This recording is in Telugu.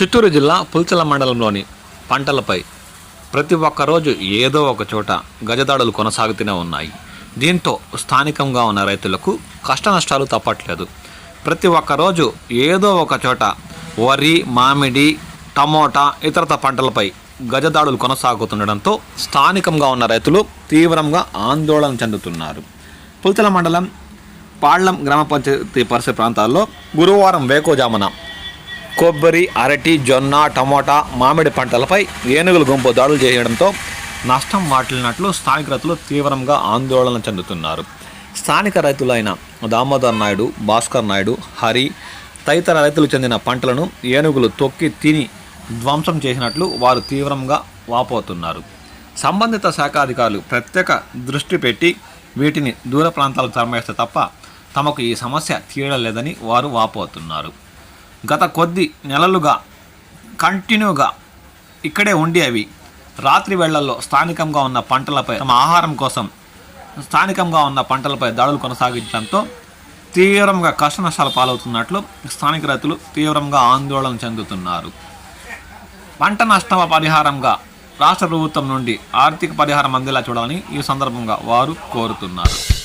చిత్తూరు జిల్లా పుల్చల మండలంలోని పంటలపై ప్రతి ఒక్క రోజు ఏదో ఒక చోట గజదాడులు కొనసాగుతూనే ఉన్నాయి. దీంతో స్థానికంగా ఉన్న రైతులకు కష్ట నష్టాలు తప్పట్లేదు. ప్రతి ఒక్క రోజు ఏదో ఒక చోట వరి మామిడి టమోటా ఇతరత పంటలపై గజదాడులు కొనసాగుతుండడంతో స్థానికంగా ఉన్న రైతులు తీవ్రంగా ఆందోళన చెందుతున్నారు. పుల్చల మండలం పాళ్ళం గ్రామ పంచాయతీ పరిసర ప్రాంతాల్లో గురువారం వేకోజామున కొబ్బరి అరటి జొన్న టమోటా మామిడి పంటలపై ఏనుగుల గుంపు దాడులు చేయడంతో నష్టం వాటిల్లినట్లు స్థానిక రైతులు తీవ్రంగా ఆందోళన చెందుతున్నారు. స్థానిక రైతులైన దామోదర్ నాయుడు భాస్కర్ నాయుడు హరి తదితర రైతులు చెందిన పంటలను ఏనుగులు తొక్కి తిని ధ్వంసం చేసినట్లు వారు తీవ్రంగా వాపోతున్నారు. సంబంధిత శాఖ అధికారులు ప్రత్యేక దృష్టి పెట్టి వీటిని దూర ప్రాంతాలకు తరమేస్తే తప్ప తమకు ఈ సమస్య తీరలేదని వారు వాపోతున్నారు. గత కొద్ది నెలలుగా కంటిన్యూగా ఇక్కడే ఉండి అవి రాత్రి వేళల్లో స్థానికంగా ఉన్న పంటలపై తమ ఆహారం కోసం స్థానికంగా ఉన్న పంటలపై దాడులు కొనసాగించడంతో తీవ్రంగా కష్ట నష్టాలు పాలవుతున్నట్లు స్థానిక రైతులు తీవ్రంగా ఆందోళన చెందుతున్నారు. పంట నష్టం పరిహారంగా రాష్ట్ర ప్రభుత్వం నుండి ఆర్థిక పరిహారం అందేలా చూడాలని ఈ సందర్భంగా వారు కోరుతున్నారు.